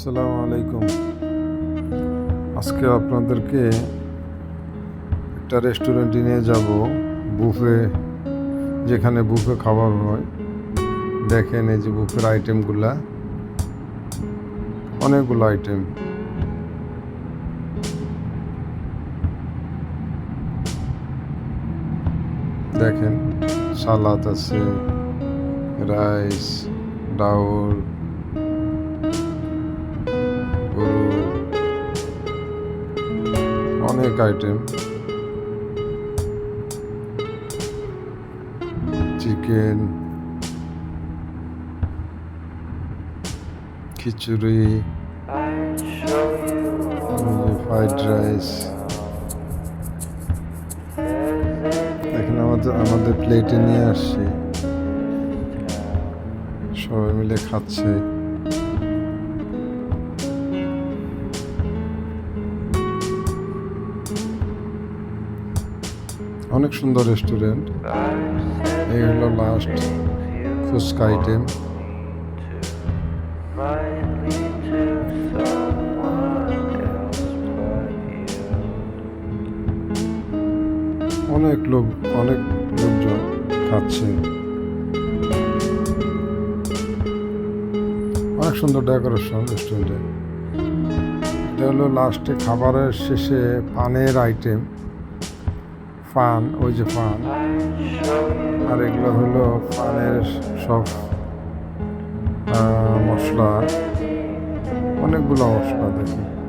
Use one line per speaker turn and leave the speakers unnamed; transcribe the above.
আসসালামু আলাইকুম। আজকে আপনাদেরকে একটা রেস্টুরেন্টে নিয়ে যাব বুফে যেখানে বুফে খাবার হয়। দেখেন এই যে বুফের আইটেমগুলা অনেকগুলো আইটেম দেখেন, সালাদ আছে রাইস ডাউল। অনেক আইটেম চিকেন খিচুড়ি ফ্রাইড রাইস এখন আমাদের আমাদের প্লেটে নিয়ে আসছি। সবাই মিলে খাচ্ছে। অনেক সুন্দর রেস্টুরেন্ট এই হলো লাস্ট ফুচকা আইটেম অনেক লোক, অনেক লোকজন খাচ্ছে। অনেক সুন্দর ডেকোরেশন রেস্টুরেন্টে এটা হলো লাস্টে খাবারের শেষে পানের আইটেম ফান ওই যে ফান। আর এগুলো হলো ফানের সব মশলা। অনেকগুলো মশলা দেখি।